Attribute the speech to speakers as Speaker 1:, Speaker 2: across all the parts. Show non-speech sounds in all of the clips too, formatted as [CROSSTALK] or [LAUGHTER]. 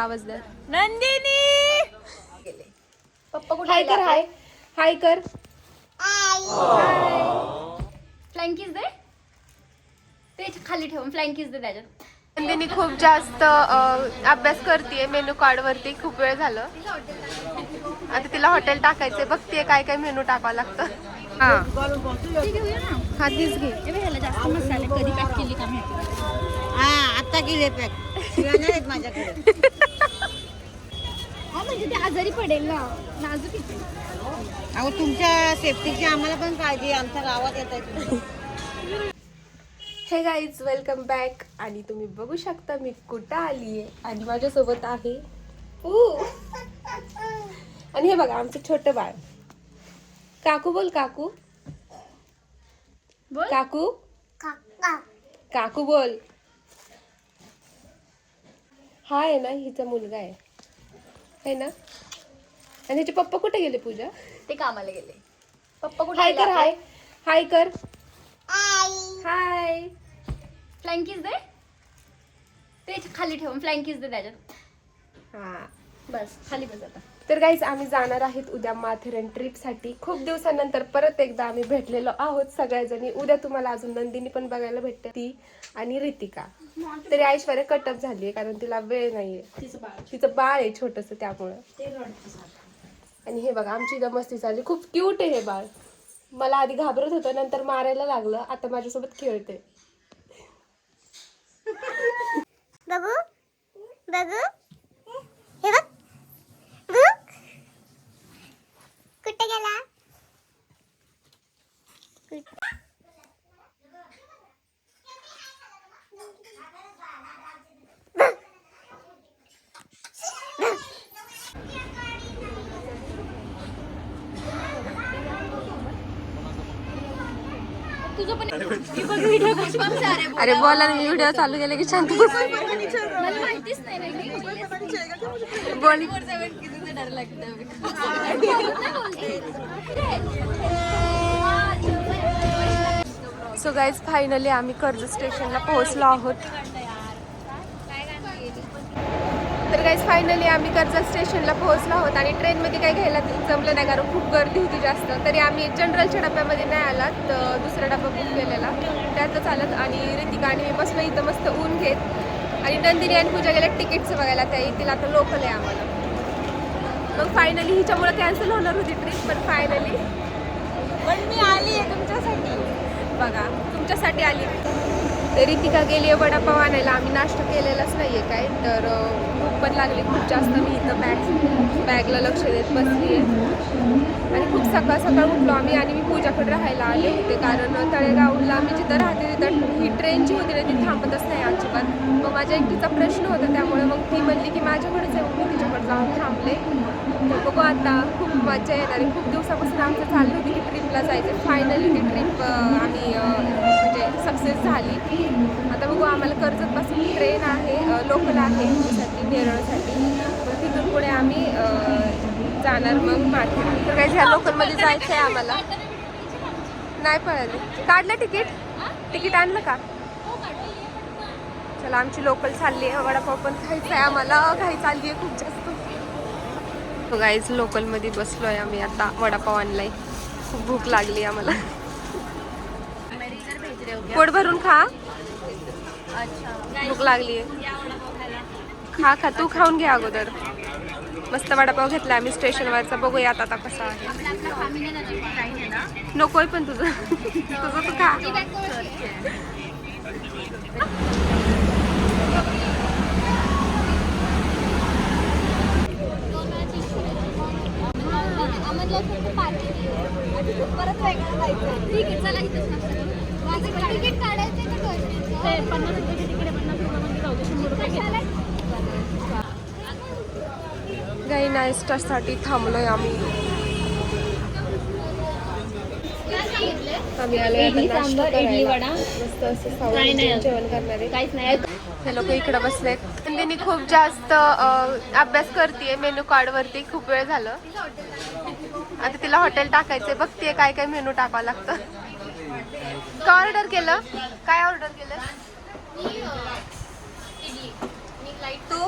Speaker 1: आवाज द्या
Speaker 2: नंदिनी! पप्पा कुठे
Speaker 1: हाय कर हाय. हाय कर.
Speaker 2: फ्लँकीज दे. ते खाली ठेवून फ्लँकीज दे त्याच्यात.
Speaker 1: नंदिनी खूप जास्त अभ्यास करते मेनू कार्ड वरती. खूप वेळ झालं. आता तिला हॉटेल टाकायचंय. बघतीये काय काय मेनू टाकावं लागतं. हा.
Speaker 2: ते घेऊया ना
Speaker 1: हा तीच घे
Speaker 2: जास्त मसाले कधी पॅक केली का
Speaker 3: हा पॅक. आहेत माझ्याकडे.
Speaker 2: हा म्हणजे ते आजारी पडेल ना. नाजूक आहे ते.
Speaker 3: अहो तुमच्या सेफ्टीची आम्हाला पण काळजी आहे. आमच्या गावात येत आहे तुम्ही.
Speaker 1: हे गाईज वेलकम बॅक आणि तुम्ही बघू शकता मी कुठं आली आहे. आणि माझ्यासोबत आहे ऊ. आणि हे बघा आमचं छोटं बाळ. काकू बोल काकू.
Speaker 2: बोल.
Speaker 1: काकू. काकू बोल. हा आहे ना हिचा मुलगा आहे. है ना? आणि ह्याचे पप्पा कुठे गेले पूजा?
Speaker 2: ते कामाला गेले. पप्पा कुठे
Speaker 1: हाय कर हाय. हाय कर. हाय.
Speaker 2: फ्लँकीज दे. ते खाली ठेवून फ्लँकीज दे त्याच्यात.
Speaker 1: हा.
Speaker 2: बस खाली बस आता.
Speaker 1: तर गाईज आम्ही जाणार आहेत उद्या माथेरन ट्रिपसाठी खूप दिवसानंतर परत एकदा आम्ही भेटलेलो आहोत सगळ्याजणी. उद्या तुम्हाला अजून नंदिनी पण बघायला भेटते ती आणि रितिका. तरी ऐश्वर्या कटअप झाली आहे कारण तिला वेळ नाहीये.
Speaker 2: तिचं बाळ.
Speaker 1: तिचं बाळ आहे छोटस त्यामुळं.
Speaker 2: ते रडतं
Speaker 1: आणि हे बघा आमची इथं मस्ती चालली. खूप क्यूट आहे हे बाळ. मला आधी घाबरत होतं नंतर मारायला लागलं. आता माझ्यासोबत खेळते.
Speaker 4: बघू. बघू. हे बघ. बघ. कुठे गेला?
Speaker 2: तुझं पण मी बघ व्हिडिओ कशा सारे
Speaker 1: अरे बोला. ना व्हिडिओ चालू केले की शांत बस.
Speaker 2: मला माहितीच नाही ना की
Speaker 1: बोल.
Speaker 2: डर लागतं.
Speaker 1: सो गाईज फायनली आम्ही कर्ज स्टेशनला पोहोचलो आहोत. तर गाईज फायनली आम्ही कर्जत स्टेशनला पोहोचलो आहोत आणि ट्रेनमध्ये काही घ्यायला जमलं नाही कारण खूप गर्दी होती जास्त. तरी आम्ही जनरलच्या डब्यामध्ये नाही आलात तर दुसरा डबा बुक केलेला. त्यातच आलात आणि रितिका आणि मी बसलो इथं मस्त ऊन घेत. आणि नंदिनी आणि पूजा गेल्या तिकीटचं बघायला त्या येतील. आता लोकल आहे आम्हाला. मग फायनली हिच्यामुळे कॅन्सल होणार होती ट्रिप पण फायनली
Speaker 2: पण मी आली आहे तुमच्यासाठी.
Speaker 1: बघा तुमच्यासाठी आली. रितिका गेली आहे वडापाव आणायला. आम्ही नाश्ता केलेलाच नाही आहे काय. तर भूक पण लागली. खूप जास्त मी इथं बॅग बॅगला लक्ष देत बसली आहे आणि खूप सकाळ सकाळ उठलो आम्ही आणि मी पूजाकडे राहायला आले होते. कारण तळेगावला मी जिथं राहते तिथं ही ट्रेन जी होती ना ती थांबतच नाही अजिबात. मग माझ्या एकटीचा प्रश्न होता त्यामुळे मग ती म्हणली की माझ्याकडेच आहे मी तिच्याकडे जाऊन थांबले. तर बघू आता खूप मजा येणार आहे. खूप दिवसापासून आमचं चाललं होती की ट्रिपला जायचं. फायनली ती ट्रिप आम्ही म्हणजे सक्सेस झाली. आता बघू आम्हाला कर्जतपासून ट्रेन आहे लोकल आहे. नेरळसाठी तिथून पुढे आम्ही जाणार मग मार्केट तर काही ह्या लोकलमध्ये जायचं आहे आम्हाला? नाही पळाले. काढलं तिकीट? तिकीट आणलं का? चला आमची लोकल चालली आहे. वडापाव पण खायचा आहे आम्हाला. घाई चालली आहे खूप जास्त. गाईज लोकलमध्ये बसलो आहे आम्ही आता. वडापाव आणलाय. खूप भूक लागली आम्हाला. पोट भरून खा. भूक लागली खा खा तू खाऊन घे अगोदर. मस्त वडापाव घेतला आम्ही स्टेशनवरचा. बघूयात आता कसा आहे. नकोय पण तुझं. तुझं तू खा.
Speaker 2: परत वेगळं जायचं ठीक आहे चला इथंच तिकीट काढायचं ते पन्नास रुपयाचे तिकीट आहे पन्नास रुपयामध्ये जाऊ दे शंभर रुपये घे.
Speaker 1: गाई नाश्त्यासाठी थांबलोय आम्ही. आम्ही आलोय आता नाश्ता करायला. मस्त असं सावलीत जेवण करणार. आहे
Speaker 2: काहीच नाही.
Speaker 1: हे लोक इकडे बसलेत. नंदिनी खूप जास्त अभ्यास करते मेनू कार्ड वरती. खूप वेळ झालं. आता तिला हॉटेल टाकायचंय. बघतीये काय काय मेनू टाकावं लागतं. काय ऑर्डर केलं? काय ऑर्डर केलं? तू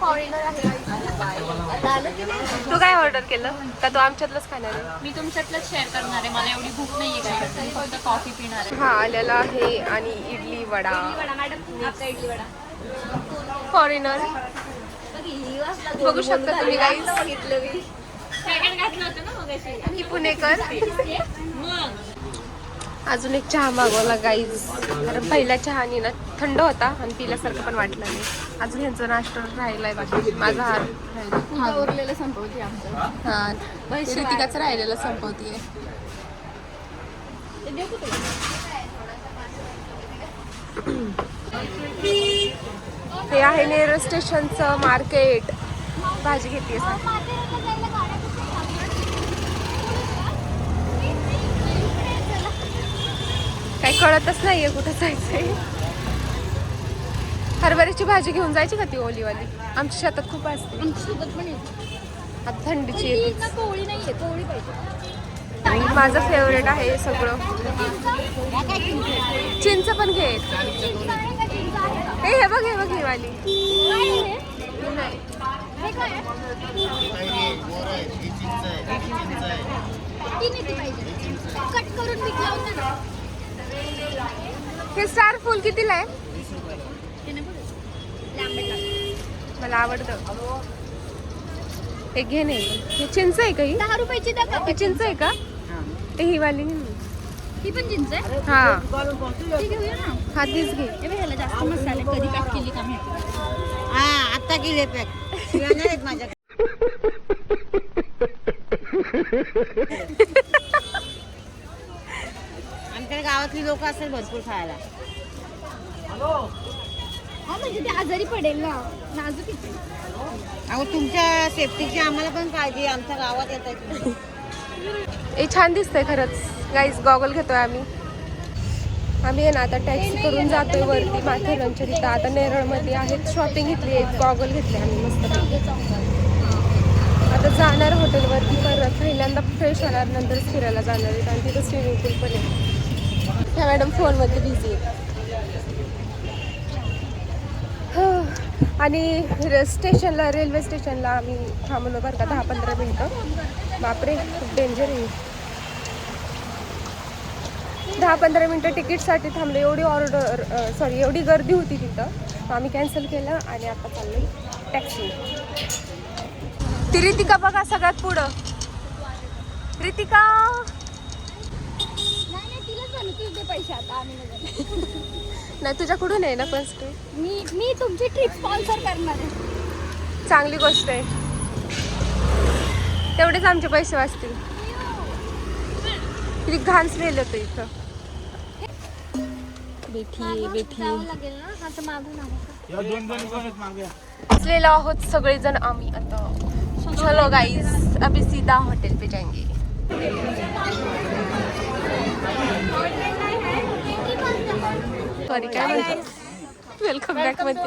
Speaker 1: फॉरेनर आहे तू काय ऑर्डर केलं? का तू आमच्यातलंच खाणार आहे?
Speaker 2: मी तुमच्यातलंच शेअर करणार आहे. मला एवढी भूक मी फक्त कॉफी पिणार आहे.
Speaker 1: हा आलेला आहे आणि इडली वडा.
Speaker 2: मॅडम आपला इडली वडा.
Speaker 1: फॉरेनर बघू शकता तुम्ही काही
Speaker 2: पॅकेट घातलं होतं ना मग
Speaker 1: ही पुणेकर.
Speaker 2: मग.
Speaker 1: अजून एक चहा मागवला गाईज कारण पहिला चहानी ना थंड होता आणि पिल्यासारखं पण वाटलं नाही. अजून ह्यांचा नाश्ता राहिलाय बाकी माझा हार राहिला.
Speaker 2: उरलेलं संपवते आमचं.
Speaker 1: हा? ऋतिकाचं राहिलेलं संपवतीये? हे आहे नेरळ स्टेशनचं मार्केट. भाजी घेते काही कळतच नाहीये कुठं जायचंय. हरभऱ्याची भाजी घेऊन जायची का ती ओलीवाली? आमच्या शेतात खूप असते.
Speaker 2: आमच्यासोबत पण येते.
Speaker 1: आता थंडीची
Speaker 2: ती
Speaker 1: येते
Speaker 2: ना कोवळी नाहीये कोवळी पाहिजे.
Speaker 1: माझं फेवरेट आहे हे सगळं. चिंच पण घे. हे हे बघ हे बघ ही वाली. नाही
Speaker 2: कट करून विकला होता ना.
Speaker 1: हे स्टार फुल कितीला आहे?
Speaker 2: ते.
Speaker 1: मला आवडतं. हे घे नाही हे. चिंच आहे का ही?
Speaker 2: दहा रुपयाची द्या का
Speaker 1: ही चिंच आहे का? ए, ही वाली नाही.
Speaker 2: ही पण जीन्स आहे?
Speaker 1: हा.
Speaker 2: ती घेऊया ना.
Speaker 1: हा तीच घे.
Speaker 2: हे बघ, ह्याला जास्त मसाले. कधी पॅक केली का माहिती?
Speaker 3: हा आता गेले पॅक. आहेत माझ्या [LAUGHS] गावातली लोक असेल भरपूर खायला.
Speaker 2: हा म्हणजे ते आजारी पडेल ना. नाजूक.
Speaker 3: अहो तुमच्या सेफ्टीची आम्हाला पण काळजी आहे. आमच्या गावात येत आहे
Speaker 1: ए छान दिसतंय खरंच. गाईज गॉगल घेतोय आम्ही. आम्ही आहे ना आता टॅक्सी करून जातोय वरती. माथेरानच्या तिथं. आता नेरळमध्ये आहेत. शॉपिंग घेतली आहे. गॉगल घेतले आम्ही मस्त आता जाणार हॉटेलवरती परत. पहिल्यांदा फ्रेश होणार नंतरच फिरायला जाणार आहेत. आणि तिथं स्विमिंग पूल पण आहे. ह्या मॅडम फोनमध्ये बिझी हो. आणि र- स्टेशनला रेल्वे स्टेशनला आम्ही थांबलो बरं का दहा पंधरा मिनटं. बापरे खूप डेंजर आहे. दहा पंधरा मिनटं तिकीटसाठी थांबलो एवढी ऑर्डर सॉरी एवढी गर्दी होती तिथं. मग आम्ही कॅन्सल केलं आणि आता चाललो टॅक्सी ती रितिका बघा सगळ्यात पुढं. रितिका
Speaker 2: नाही नाही तिलाच झालं तू दे पैसे आता आम्ही नाही
Speaker 1: तुझ्याकडून आहे ना फर्स्ट
Speaker 2: मी मी तुमची ट्रिप स्पॉन्सर करणार आहे.
Speaker 1: चांगली गोष्ट आहे. तेवढेच आमचे पैसे वाचतील. किती घाण स्मेल होतं इथं. बेठी बेठी.
Speaker 2: जावं लागेल ना? आता मागून आम्हाला
Speaker 1: आहोत सगळेजण आम्ही आता. चलो गाईज अभी सीधा हॉटेल पे जाएंगे सॉरी काय म्हणतो? वेलकम बॅकमध्ये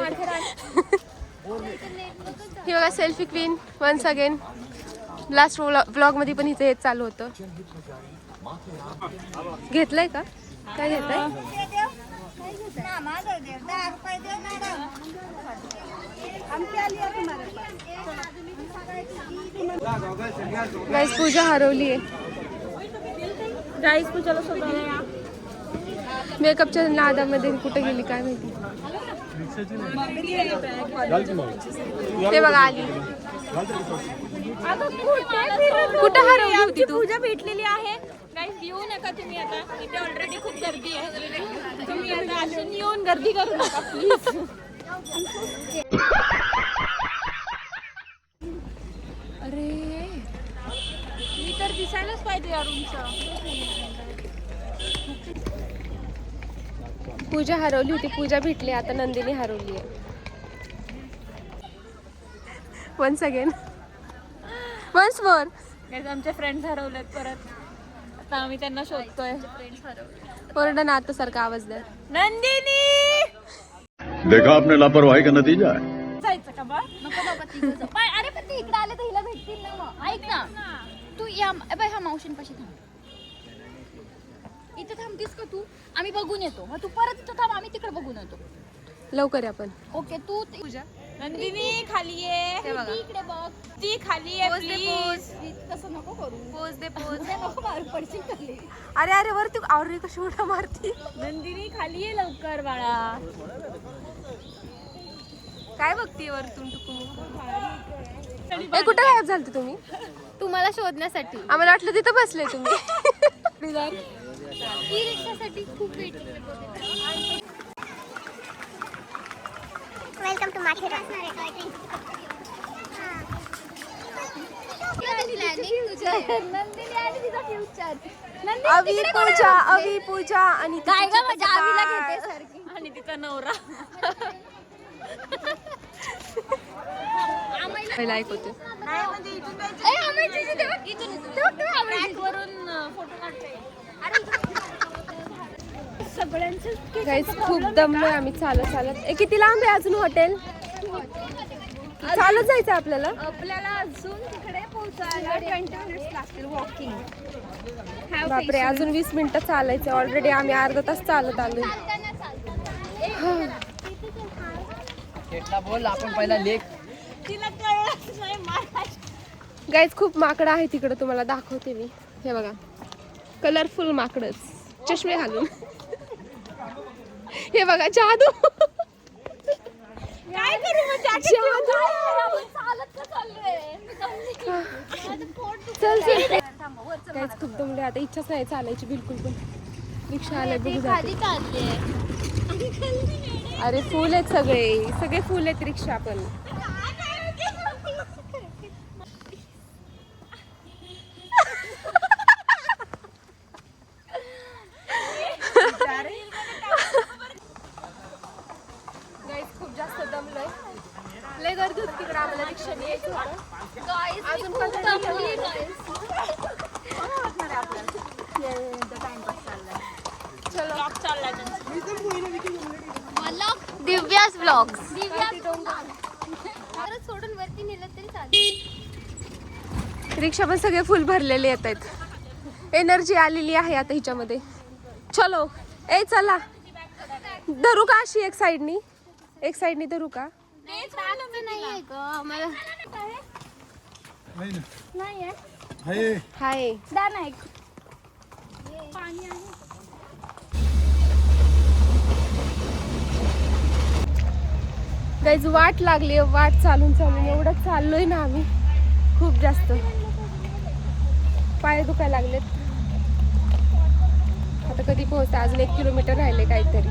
Speaker 1: ही बघा selfie queen once again last ब्लॉगमध्ये पण हिचं हेच चालू होतं. घेतलंय का? काय घेतलंय? गाईस पूजा हरवली आहे
Speaker 2: गाईस पूजाला
Speaker 1: मेकअपच्या नादामध्ये कुठे गेली काय माहिती ते बघा आली कुठं हरवली होती तू।
Speaker 2: पूजा भेटलेली आहे गाईस येऊ नका तुम्ही आता इथे ऑलरेडी खूप गर्दी आहे तुम्ही आता असून येऊन गर्दी करू नका प्लीज़
Speaker 1: अरे
Speaker 2: मी तर दिसायलाच पाहिजे अरुणचं
Speaker 1: पूजा हरवली होती पूजा भेटली आता नंदिनी हरवली आहे once again once more
Speaker 2: guys आमचे फ्रेंड्स हरवलेत परत. आता आम्ही त्यांना शोधतोय.
Speaker 1: ओरडा ना आता सारखा आवाज द्या.
Speaker 2: नंदिनी!
Speaker 5: देखा आपने लापरवाही का नतीजा है।
Speaker 2: जायचं का बा? नको बाबा तिघं जाऊ. बाय, अरे पण ते इकडे आले तर हिला भेटतील ना मग. ऐक ना. तू या बाय हा मावशींपाशी थांब. इथं थांबतीस का तू? आम्ही बघून येतो. मग तू परत इथं थांब आम्ही तिकडे बघून येतो.
Speaker 1: लवकर या पण
Speaker 2: ओके तू ते-
Speaker 1: पूजा.
Speaker 2: नंदिनी खाली ये.
Speaker 1: हे बघा.
Speaker 2: ती इकडे बघ.
Speaker 1: ती खाली आहे
Speaker 2: Pose दे,
Speaker 1: प्लीज
Speaker 2: तसं नको करू.
Speaker 1: पोज दे पोज.
Speaker 2: उद्या नको मारू पडशील खाली
Speaker 1: अरे अरे वरती आवरी कशी उड्या मारती?
Speaker 2: नंदिनी खाली ये लवकर बाळा.
Speaker 1: काय बघतीये वरतून टुकू ए कुठे गायब झालते तुम्ही?
Speaker 2: तुम्हाला शोधण्यासाठी.
Speaker 1: आम्हाला वाटलं तिथं बसले तुम्ही. [LAUGHS]
Speaker 2: ई रिक्षासाठी खूप waiting
Speaker 4: welcome to Matheran
Speaker 1: Avi Pooja Avi Pooja आणि
Speaker 2: काय ग माझ्या आवीला. घेते सारखी. आणि तिचा नवरा.
Speaker 1: पहिला ऐकवते
Speaker 2: सगळ्यांचे
Speaker 1: गाईज खूप दमलोय आम्ही चालत चालत. ए किती लांब आहे अजून हॉटेल चालत जायचं आपल्याला?
Speaker 2: आपल्याला अजून तिकडे पोहोचायला ट्वेंटी मिनिट्स लागतील वॉकिंग
Speaker 1: बापरे अजून वीस मिनिटं चालायचं ऑलरेडी आम्ही अर्धा तास चालत आलोय.
Speaker 6: बोल आपण पहिला लेख
Speaker 2: तिला
Speaker 1: गाईज खूप माकडं आहे तिकडं तुम्हाला दाखवते मी. हे बघा. कलरफुल माकडच. चष्मे घालून. हे बघा जादू.
Speaker 2: काय.
Speaker 1: चल गाईज खूप दमले आता. इच्छाच नाही चालायची बिलकुल पण. रिक्षा आलाय बघू अरे फुल आहेत सगळे. सगळे फुल आहेत रिक्षा पण गाईज खूप जास्त दमलोय लय गर्दी होती तिकडे आम्हाला रिक्षाने यायचं होतं अजून पंधरा मिनिटं
Speaker 2: दिव्यास ब्लॉग्स सोडून वरती नेलं तरी चालेल.
Speaker 1: रिक्षा पण सगळे फुल भरलेले येत आहेत. एनर्जी आलेली आहे आता हिच्यामध्ये. चलो ए चला. धरू का अशी एक साईडनी एक साईडनी धरू का?
Speaker 2: नाही
Speaker 1: हाय.
Speaker 2: काहीच
Speaker 1: गाईज वाट लागली वाट चालून चालून. एवढं चाललोय ना आम्ही. खूप जास्त. पाय दुखायला लागलेत. आता कधी पोहोचते? अजून एक किलोमीटर राहिले काहीतरी.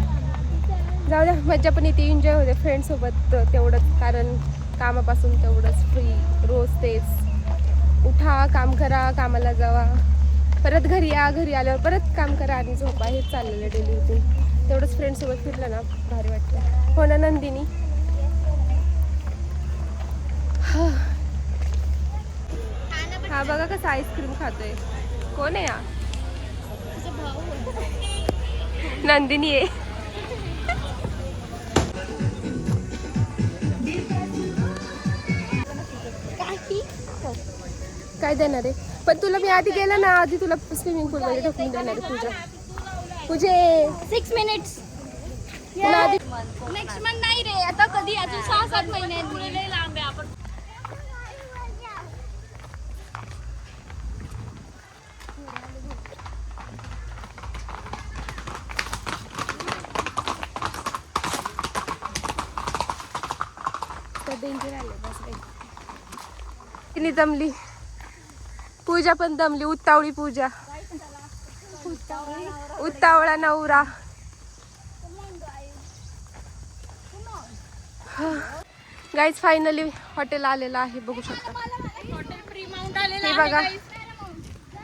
Speaker 1: जाऊ द्या मज्जा पण इथे एन्जॉय होते फ्रेंडसोबत तेवढंच कारण कामापासून तेवढंच फ्री रोज तेच. उठा काम करा कामाला जावा. परत घरी या घरी आल्यावर परत काम करा आणि झोपा. हेच चाललेलं डेली रुटीन तेवढंच फ्रेंडसोबत फिरलं ना भारी वाटतं हो ना नंदिनी? हा बघा कसं आईस्क्रीम खातोय. कोण आहे हा? नंदिनी आहे. काय देणार आहे? पण तुला मी आधी गेलं ना आधी तुला स्विमिंग पूल मध्ये ढकलून देणार आहे पूजा. तुझे
Speaker 2: सिक्स मिनिट्स
Speaker 1: तुला आधी
Speaker 2: नेक्स्ट मंथ नाही रे आता कधी? अजून सहा सात महिने आहेत पुढे लय लांब आहे आपण
Speaker 1: डेंजर आले बस काही तिने दमली. पूजा पण दमली. उत्तावळी पूजा. उत्तावळा नवरा. गाईज फायनली हॉटेल आलेलं आहे. बघू शकता.
Speaker 2: हॉटेल प्री माउंट आलेला
Speaker 1: हे
Speaker 2: आहे
Speaker 1: बघा.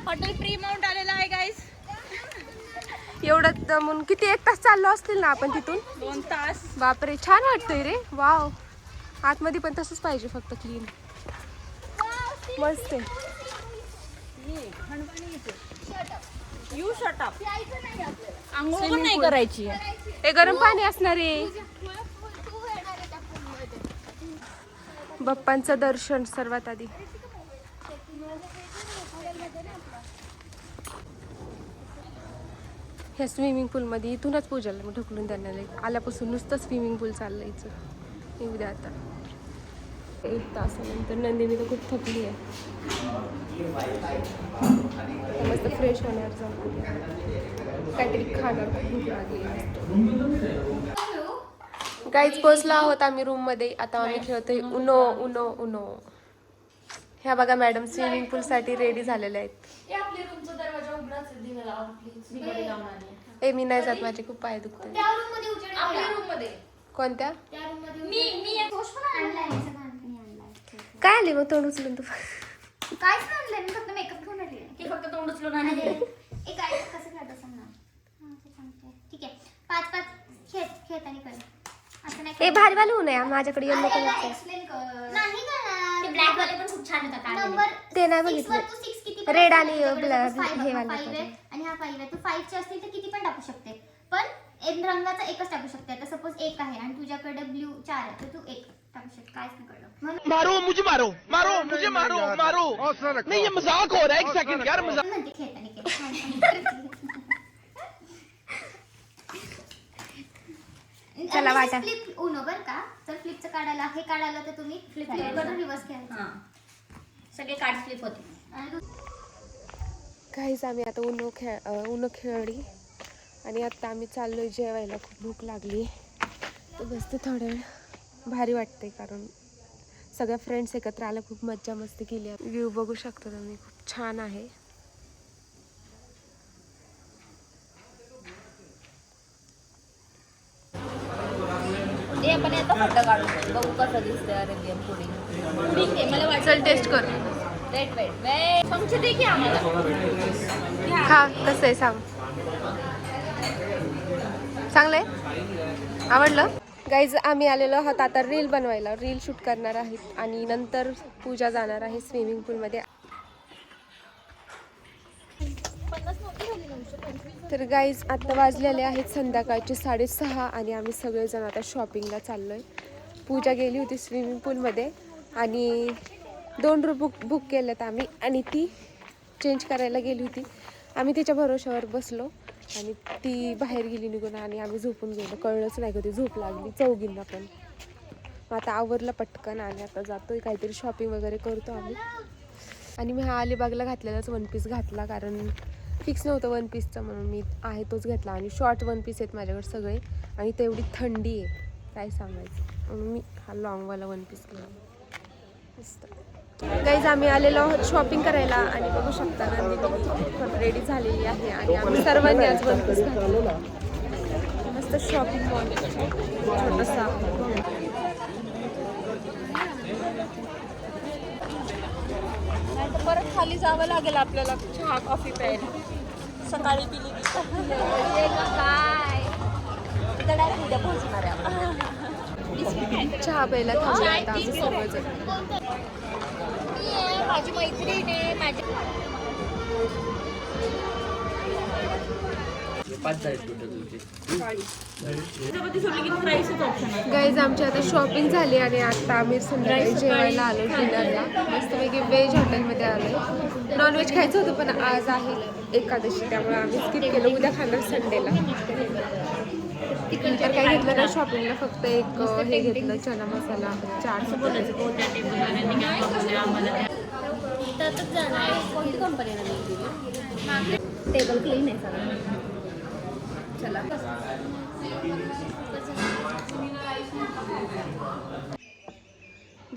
Speaker 2: हॉटेल प्री माउंट आलेला आहे गाईस
Speaker 1: एवढं दमून किती एक तास चाललो असतील ना आपण तिथून?
Speaker 2: दोन तास.
Speaker 1: बापरे छान वाटतंय रे. वाव. आतमध्ये पण तसंच पाहिजे फक्त क्लीन मस्त
Speaker 2: यू शटअप आंघोळ पण नाही करायची.
Speaker 1: हे गरम पाणी असणार आहे. बाप्पांचं दर्शन सर्वात आधी. ह्या स्विमिंग पूलमध्ये इथूनच पूजाला मी ढकलून देणार आल्यापासून नुसतं स्विमिंग पूल चाललं इथं येऊ द्या आता. एक तासानंतर नंदिनी तर खूप थकली आहे. मस्त फ्रेश होणार जाऊन काहीतरी खाणार खूप भूक लागली काहीच पोचला आहोत आम्ही रूममध्ये आता आम्ही खेळतोय उनो उनो उनो. ह्या बघा मॅडम स्विमिंग पूलसाठी रेडी झालेल्या आहेत.
Speaker 2: आली
Speaker 1: ए मी नाही जात माझे खूप पाय दुखते कोणत्या?
Speaker 2: त्या रूममध्ये मी मी एक गोष्ट पण आणलाय सगळ्यांनी आणलाय.
Speaker 1: काय आली मग तोंड उचलून तू?
Speaker 2: काहीच नाही आणलंय मी फक्त मेकअप घेऊन आली की फक्त तोंड उचलून आणले एक आहे कसं खेळत असं ना हा. ठीक आहे. पाच पाच खेळ खेळताना कळ असं नाही
Speaker 1: ए भारी वाले ऊन आहे माझ्याकडे येलो कलरचं
Speaker 2: एक्सप्लेन कर. नाही करणार. ते ब्लॅक वाले पण छान नंबर
Speaker 1: ते नाही
Speaker 2: Six
Speaker 1: बघितलं.
Speaker 2: वर तू six किती पण
Speaker 1: Red
Speaker 2: टाकू
Speaker 1: आणि
Speaker 2: शकते. five
Speaker 1: हे
Speaker 2: आहे,
Speaker 1: वाले
Speaker 2: five आहे
Speaker 1: पाहिजे.
Speaker 2: आणि हा फाईव्ह आहे तू फाईव्हचे असतील तर किती पण टाकू शकते. पण एक रंगाचा एकच टाकू शकते. आता सपोज एक आहे आणि तुझ्याकडे ब्ल्यू चार आहे तर तू एक टाकू शकते. काहीच नाही कळलं? म्हणून
Speaker 6: मारो मुझे मारो मारो मुझे मारो मारो. नहीं ये मजाक हो रहा है एक सेकंड यार मजाक
Speaker 2: म्हणते खेळताना खेळ. छान, छान. [LAUGHS]
Speaker 1: चला वाटा.
Speaker 2: फ्लिप उनो बर का. जर फ्लिपचं काढायला हे काढायला तर तुम्ही फ्लिप करून रिवर्स घ्यायचं. सगळे कार्ड फ्लिप होते
Speaker 1: काहीच आम्ही आता उनो खेळ अं, उनो खेळली. आणि आता आम्ही चाललोय जेवायला. खूप भूक लागली. तर बसते थोडा वेळ. भारी वाटते कारण सगळ्या फ्रेंड्स एकत्र आल्या. खूप मज्जा मस्ती केली. व्ह्यू बघू शकता तुम्ही. खूप छान आहे.
Speaker 7: आपण येतो फोटो काढून बघू कसं दिसतंय अरेबियन पुडिंग ठीक आहे मला वाटतं
Speaker 1: चल टेस्ट कर.
Speaker 7: वेट वेट वेट फंक्शन दे की आम्हाला?
Speaker 1: हा कसं आहे सांग. चांगलंय? आवडलं? गाईज आम्ही आलेलो आहोत आता रील बनवायला. रील शूट करणार आहेत आणि नंतर पूजा जाणार आहे स्विमिंग पूलमध्ये तर गाईज आता वाजलेले आहेत संध्याकाळचे साडेसहा आणि आम्ही सगळेजण आता शॉपिंगला चाललो आहे पूजा गेली होती स्विमिंग पूलमध्ये आणि दोन रूम बुक बुक केलेत आम्ही आणि ती चेंज करायला गेली होती. आम्ही तिच्या भरोशावर बसलो आणि ती बाहेर गेली निघून आणि आम्ही झोपून गेलो. कळलंच नाही कधी झोप लागली चौघींना पण. मग आता आवरलं पटकन आणि आता जातोय काहीतरी शॉपिंग वगैरे करतो आम्ही. आणि मी हा अलिबागला घातलेलाच वन पीस घातला कारण फिक्स नव्हतं वन पीसचं म्हणून मी आहे तोच घेतला. आणि शॉर्ट वन पीस आहेत माझ्याकडे सगळे. आणि तेवढी थंडी आहे. काय सांगायचं? म्हणून मी हा लॉंगवाला वन पीस घेऊन मस्त. गाईज आम्ही आलेलो आहोत शॉपिंग करायला. आणि बघू शकता नंदिनी रेडी झालेली आहे. आणि आम्ही सर्वांनी आज वन पीस मस्त शॉपिंग मॉल छोटासा.
Speaker 7: परत खाली जावं लागेल आपल्याला चहा कॉफी प्यायला. सकाळी पिली उद्या पोहोचणार आहे
Speaker 1: चहा प्यायला आता
Speaker 2: माझी मैत्रीण आहे माझी
Speaker 1: गाईज आमची आता शॉपिंग झाली आणि आता आम्ही संध्याकाळी जेवायला आलो डिनरला मस्तपैकी व्हेज हॉटेलमध्ये आलो नॉनव्हेज खायचं होतं पण आज आहे एकादशी त्यामुळे आम्ही स्किप केलं. उद्या खाणार संडेला. तर काही घेतलं ना शॉपिंगला फक्त एक हे घेतलं चना मसाला
Speaker 2: चार
Speaker 7: कोणती कंपनी टेबल क्लीन आहे सगळं. चला.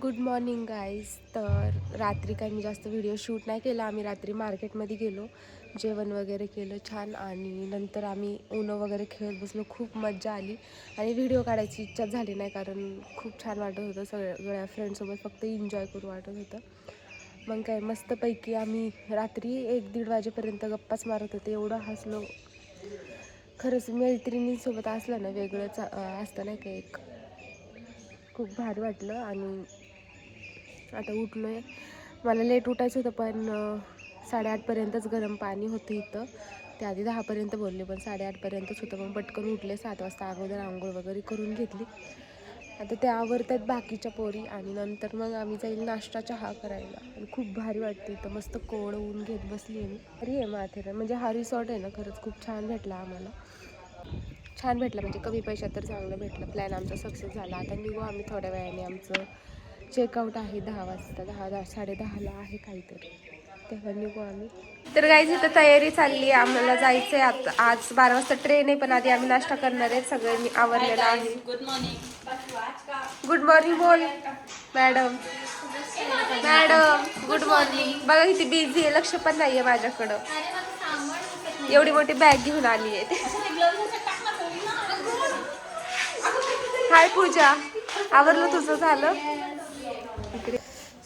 Speaker 1: गुड मॉर्निंग गाईज तर रात्री काही मी जास्त व्हिडिओ शूट नाही केला. आम्ही रात्री मार्केटमध्ये गेलो. जेवण वगैरे केलं छान आणि नंतर आम्ही उनो वगैरे खेळत बसलो. खूप मज्जा आली. आणि व्हिडिओ काढायची इच्छा झाली नाही कारण खूप छान वाटत होतं. सगळ्या फ्रेंडसोबत फक्त एन्जॉय करू वाटत होतं. मग काय मस्तपैकी आम्ही रात्री एक दीड वाजेपर्यंत गप्पाच मारत होते. एवढं हसलो. खरंच मैत्रिणींसोबत असलं ना वेगळंच असतं नाही का एक. खूप भारी वाटलं आणि आता उठलो आहे मला लेट उठायचं होतं पण साडेआठपर्यंतच गरम पाणी होतं इथं. ते आधी दहापर्यंत बोलले पण साडेआठपर्यंतच होतं. मग पटकन उठले सात वाजता अगोदर आंघोळ वगैरे करून घेतली. आता ते आवरतात बाकीच्या पोरी आणि नंतर मग आम्ही जाईल नाश्ता चहा करायला. आणि खूप भारी वाटते इथं. मस्त कोवळं ऊन घेत बसली आहे मी. अरे आहे माथेरान. म्हणजे हा रिसॉर्ट आहे ना खरंच खूप छान भेटला आम्हाला. छान भेटला म्हणजे कमी पैशात तर चांगलं भेटलं. प्लॅन आमचा सक्सेस झाला. आता निघू आम्ही थोड्या वेळाने आमचं चेकआउट आहे दहा वाजता दहा दहा साडे दहाला आहे काहीतरी. तेव्हा निघू आम्ही. तर गाईज इथं तयारी चालली आहे. आम्हाला जायचं आहे आता. आज बारा वाजता ट्रेन आहे पण आधी आम्ही नाश्ता करणार आहे. सगळ्यांनी आवरलेला आहे.
Speaker 7: गुड मॉर्निंग
Speaker 1: गुड मॉर्निंग बोल. मॅडम मॅडम गुड मॉर्निंग बघा किती बिझी आहे. लक्ष पण नाहीये माझ्याकडं.
Speaker 2: अरे माझं सामान दिसत नाही.
Speaker 1: एवढी मोठी बॅग घेऊन आली आहे. हाय पूजा. आवरलं तुझं झालं?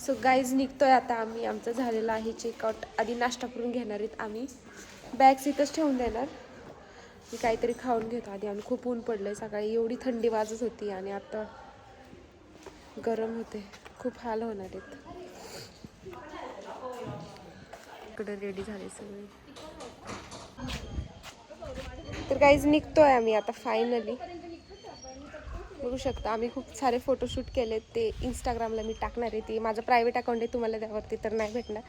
Speaker 1: सो गाईज निघतोय आता आम्ही. आमचं झालेलं आहे चेकआउट आधी नाश्ता करून घेणार आहेत आम्ही. बॅग्स इथंच ठेवून देणार. मी काहीतरी खाऊन घेतो. आधी आम्ही खूप ऊन पडलं आहे सकाळी एवढी थंडी वाजत होती आणि आता गरम होते. खूप हाल होणार आहेत. इकडे रेडी झाले सगळे. तर काहीच निघतोय आम्ही आता फायनली बघू शकता. आम्ही खूप सारे फोटोशूट केले ते इंस्टाग्रामला मी टाकणार आहे ते माझं प्रायव्हेट अकाउंट आहे तुम्हाला त्यावरती तर नाही भेटणार.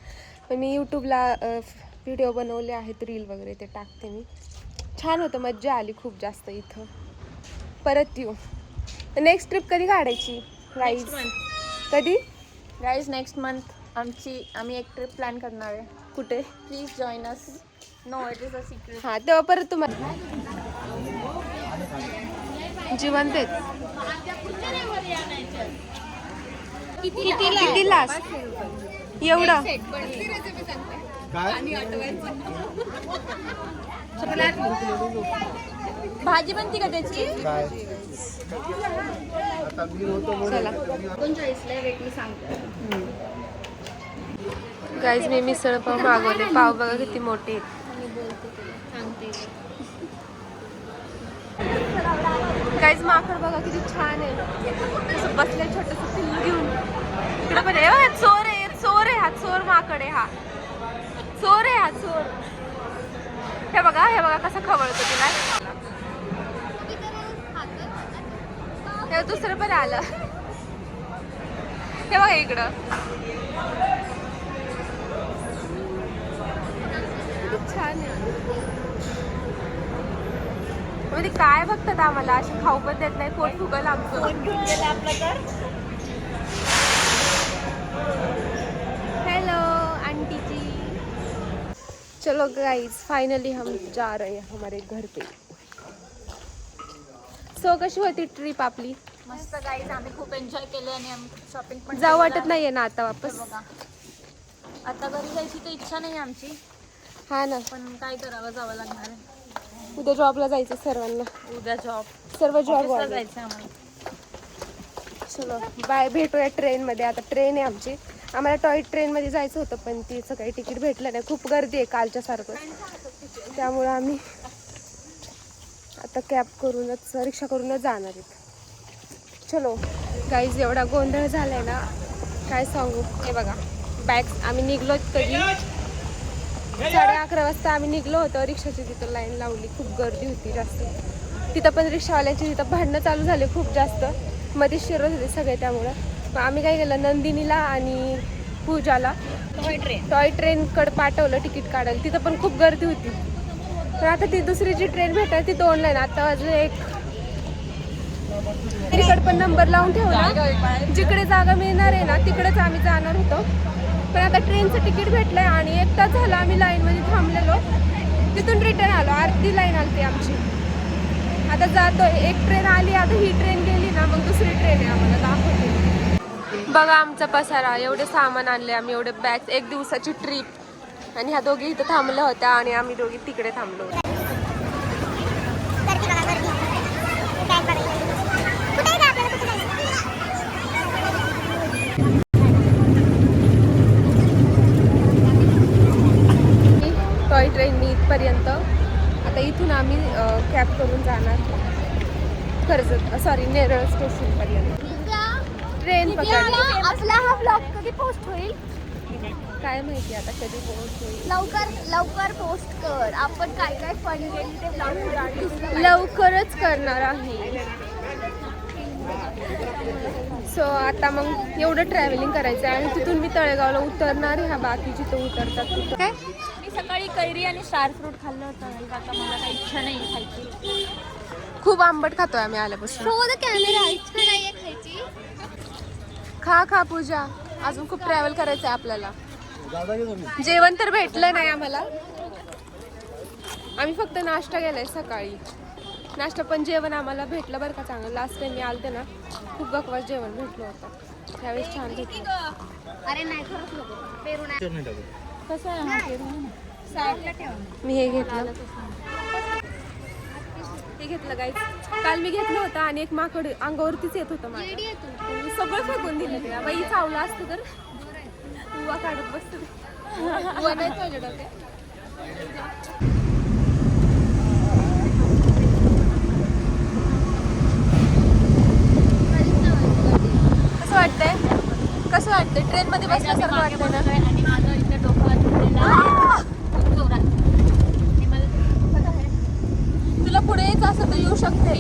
Speaker 1: पण मी यूट्यूबला व्हिडिओ बनवले आहेत रील वगैरे ते टाकते मी. छान होतं मज्जा आली खूप जास्त इथं. परत येऊ. नेक्स्ट ट्रिप कधी काढायची? गाईज कधी?
Speaker 7: गाईज नेक्स्ट मंथ आमची आम्ही एक ट्रिप प्लॅन करणार आहे.
Speaker 1: कुठे?
Speaker 7: Please join us no it is a secret
Speaker 1: हां तेव्हा परत तुम्हाला जिवंत आहेत. किती लास एवढं.
Speaker 7: भाजी बनती का त्याची?
Speaker 1: चला. गाईज मी मिसळ पाव मागवले. पाव बघा किती मोठे आहेत. गाईज माकड बघा किती छान आहे. असं बसले छोटस पिल्लू घेऊन. इकडे पण आहे. चोर आहे चोर आहे हा चोर माकड आहे हा. चोर आहे हा चोर. हे बघा हे बघा कसं खवळतो तिला हे दुसरं पण आलं. हे बघा इकडं. छान आहे. म्हणजे काय बघतात आम्हाला? असे खाऊ पण देत नाही पोट फुगल आमचं. हेलो आंटी जी चलो गाइस फाइनली हम जा रहे हैं हमारे घर पे. सो कशी होती ट्रिप आपली?
Speaker 7: मस्त गाईज आम्ही खूप एन्जॉय केले आणि आम्ही शॉपिंग पण
Speaker 1: जाऊ
Speaker 7: केली.
Speaker 1: वाटत नाहीये ना आता वापस?
Speaker 7: बघा. आता घरी जायची तर इच्छा नाही आमची.
Speaker 1: हा ना.
Speaker 7: पण काय करावं जावं लागणार आहे.
Speaker 1: उद्या जॉबला जायचं सर्वांना.
Speaker 7: उद्या जॉब
Speaker 1: सर्व जॉब
Speaker 7: जायचं आम्हाला.
Speaker 1: चलो बाय. भेटूया ट्रेनमध्ये. आता ट्रेन आहे आमची. आम्हाला टॉय ट्रेनमध्ये जायचं होतं पण तिचं काही तिकीट भेटलं नाही. खूप गर्दी आहे कालच्या सारखं. त्यामुळं आम्ही आता कॅब करूनच रिक्षा करूनच जाणार आहेत चलो गाईज एवढा गोंधळ झालाय ना काय सांगू? हे बघा बॅग आम्ही निघलो कधी? साडे अकरा वाजता आम्ही निघलो होतो. रिक्षाची तिथं लाईन लावली. खूप गर्दी होती जास्त. तिथं पण रिक्षावाल्याची तिथं भांडणं चालू झाले खूप जास्त. मध्ये शिरत होते सगळे त्यामुळं. मग आम्ही काय केलं? नंदिनीला आणि पूजाला
Speaker 7: टॉय ट्रेन
Speaker 1: टॉय ट्रेनकडे पाठवलं तिकीट काढायला. तिथं पण खूप गर्दी होती. पण आता ती दुसरी जी ट्रेन भेटायला ती ऑनलाईन आता अजून एक तिकडे पण नंबर लावून ठेवला. जिकडे जागा मिळणार आहे ना तिकडेच आम्ही जाणार होतो. पण आता ट्रेनचं तिकीट भेटलंय आणि एक तास झाला आम्ही लाईनमध्ये थांबलेलो. तिथून रिटर्न आलो अर्धी लाईन आली आमची. आता जातोय. एक ट्रेन आली आता ही ट्रेन गेली ना मग दुसरी ट्रेन आहे आम्हाला दाखवते. बघा आमचा पसारा एवढे सामान आणले आम्ही एवढे बॅग एक दिवसाची ट्रिप आणि ह्या दोघी इथं थांबल्या होत्या आणि आम्ही दोघी तिकडे थांबलो. होतो
Speaker 4: गर्दी बघा गर्दी बॅग बघा कुठे आहे आपल्याला कुठे
Speaker 1: टॉय ट्रेननी इथपर्यंत आता इथून आम्ही करून जाणार. कर्जत सॉरी नेरळ स्टेशनपर्यंत ट्रेन पकडली.
Speaker 2: आपला हा ब्लॉग कधी पोस्ट होईल?
Speaker 1: काय माहिती आता कधी पोहोचू
Speaker 2: लवकर लवकर पोस्ट कर. आपण काय काय फन केली ते ब्लॉग
Speaker 1: लवकरच करणार आहे. सो आता मग एवढं ट्रॅव्हलिंग करायचं आहे आणि तिथून मी तळेगावला उतरणार ह्या बाकी जिथं उतरतात काय?
Speaker 7: सकाळी कैरी आणि स्टार फ्रूट खाल्लं होतं. आणि आता मला काही इच्छा नाही खायची.
Speaker 1: खूप आंबट खातोय आम्ही आल्यापासून.
Speaker 2: शोध कॅमेरा इच्छा नाहीये खायची.
Speaker 1: खा खा पूजा. अजून खूप ट्रॅव्हल करायचं आहे आपल्याला जेवण तर भेटलं नाही आम्हाला. आम्ही फक्त नाश्ता केलाय सकाळी. नाश्ता पण जेवण आम्हाला भेटलं बरं का चांगलं. लास्ट टाइम मी आलते ना खूप बकवास जेवण भेटलं होतं. त्यावेळेस छान भेटलं.
Speaker 2: अरे नाही पेरू नाही.
Speaker 7: कसं आहे? हा
Speaker 1: मी हे घेतलं. हे घेतलं गाईच काल मी घेतलं होतं आणि एक माकड अंगावरतीच येत होतं माझ्या मी सगळं फेकून दिलं बाई चावलं असतं तर. उवा काढत बसत. उवा नाही तुझ्या डोक्यात. कसं वाटतंय? कसं वाटतंय? ट्रेन मध्ये बसल्यासारखं ना? तुला पुढे यायचं असं तर येऊ शकते.